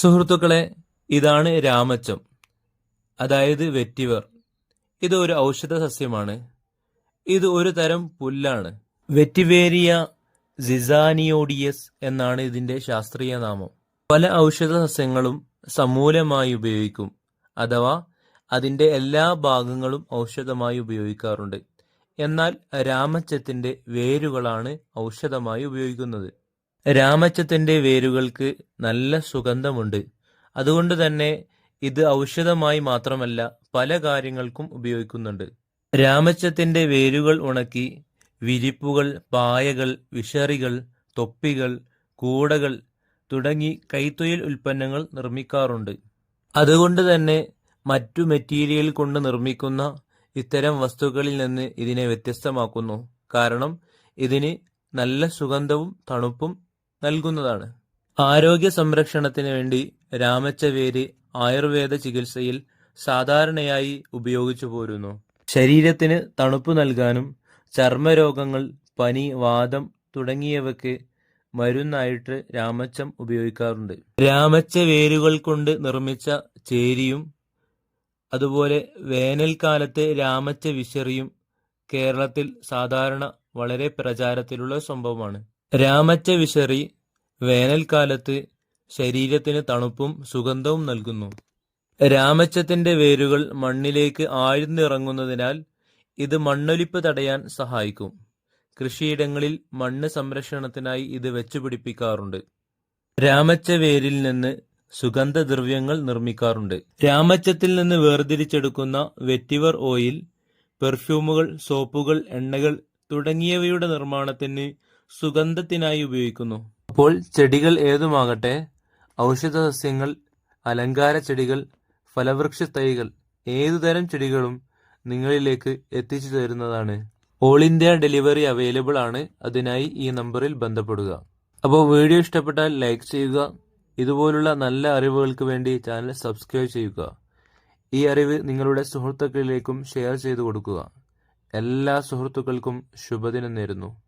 സുഹൃത്തുക്കളെ ഇതാണ് രാമച്ചം. അതായത് വെറ്റിവർ. ഇത് ഒരു ഔഷധ സസ്യമാണ്. ഇത് ഒരു തരം പുല്ലാണ്. വെറ്റിവേരിയ സിസാനിയോഡിയസ് എന്നാണ് ഇതിന്റെ ശാസ്ത്രീയ നാമം. പല ഔഷധ സസ്യങ്ങളും സമൂലമായി ഉപയോഗിക്കും അഥവാ അതിന്റെ എല്ലാ ഭാഗങ്ങളും ഔഷധമായി ഉപയോഗിക്കാറുണ്ട്. എന്നാൽ രാമച്ചത്തിന്റെ വേരുകളാണ് ഔഷധമായി ഉപയോഗിക്കുന്നത്. രാമച്ചത്തിന്റെ വേരുകൾക്ക് നല്ല സുഗന്ധമുണ്ട്. അതുകൊണ്ട് തന്നെ ഇത് ഔഷധമായി മാത്രമല്ല പല കാര്യങ്ങൾക്കും ഉപയോഗിക്കുന്നുണ്ട്. രാമച്ചത്തിന്റെ വേരുകൾ ഉണക്കി വിരിപ്പുകൾ പായകൾ വിഷറികൾ തൊപ്പികൾ കൂടകൾ തുടങ്ങി കൈത്തൊഴിൽ ഉൽപ്പന്നങ്ങൾ നിർമ്മിക്കാറുണ്ട്. അതുകൊണ്ട് തന്നെ മറ്റു മെറ്റീരിയൽ കൊണ്ട് നിർമ്മിക്കുന്ന ഇത്തരം വസ്തുക്കളിൽ നിന്ന് ഇതിനെ വ്യത്യസ്തമാക്കുന്നു. കാരണം ഇതിന് നല്ല സുഗന്ധവും തണുപ്പും നൽകുന്നതാണ്. ആരോഗ്യ സംരക്ഷണത്തിന് വേണ്ടി രാമച്ചവേര് ആയുർവേദ ചികിത്സയിൽ സാധാരണയായി ഉപയോഗിച്ചു പോരുന്നു. ശരീരത്തിന് തണുപ്പ് നൽകാനും ചർമ്മരോഗങ്ങൾ പനി വാദം തുടങ്ങിയവയ്ക്ക് മരുന്നായിട്ട് രാമച്ചം ഉപയോഗിക്കാറുണ്ട്. രാമച്ച വേരുകൾ കൊണ്ട് നിർമ്മിച്ച ചേരിയും അതുപോലെ വേനൽക്കാലത്തെ രാമച്ച വിശറിയും കേരളത്തിൽ സാധാരണ വളരെ പ്രചാരത്തിലുള്ള സംഭവമാണ്. രാമച്ച വിശറി വേനൽക്കാലത്ത് ശരീരത്തിന് തണുപ്പും സുഗന്ധവും നൽകുന്നു. രാമച്ചത്തിന്റെ വേരുകൾ മണ്ണിലേക്ക് ആഴ്ന്നിറങ്ങുന്നതിനാൽ ഇത് മണ്ണൊലിപ്പ് തടയാൻ സഹായിക്കും. കൃഷിയിടങ്ങളിൽ മണ്ണ് സംരക്ഷണത്തിനായി ഇത് വെച്ചുപിടിപ്പിക്കാറുണ്ട്. രാമച്ച വേരിൽ നിന്ന് സുഗന്ധദ്രവ്യങ്ങൾ നിർമ്മിക്കാറുണ്ട്. രാമച്ചത്തിൽ നിന്ന് വേർതിരിച്ചെടുക്കുന്ന വെറ്റിവർ ഓയിൽ പെർഫ്യൂമുകൾ സോപ്പുകൾ എണ്ണകൾ തുടങ്ങിയവയുടെ നിർമ്മാണത്തിന് സുഗന്ധത്തിനായി ഉപയോഗിക്കുന്നു. അപ്പോൾ ചെടികൾ ഏതുമാകട്ടെ ഔഷധ സസ്യങ്ങൾ അലങ്കാര ചെടികൾ ഫലവൃക്ഷ തൈകൾ ഏതുതരം ചെടികളും നിങ്ങളിലേക്ക് എത്തിച്ചു തരുന്നതാണ്. ഓൾ ഇന്ത്യ ഡെലിവറി അവൈലബിൾ ആണ്. അതിനായി ഈ നമ്പറിൽ ബന്ധപ്പെടുക. അപ്പോൾ വീഡിയോ ഇഷ്ടപ്പെട്ടാൽ ലൈക്ക് ചെയ്യുക. ഇതുപോലുള്ള നല്ല അറിവുകൾക്ക് വേണ്ടി ചാനൽ സബ്സ്ക്രൈബ് ചെയ്യുക. ഈ അറിവ് നിങ്ങളുടെ സുഹൃത്തുക്കളിലേക്കും ഷെയർ ചെയ്തു കൊടുക്കുക. എല്ലാ സുഹൃത്തുക്കൾക്കും ശുഭദിനം നേരുന്നു.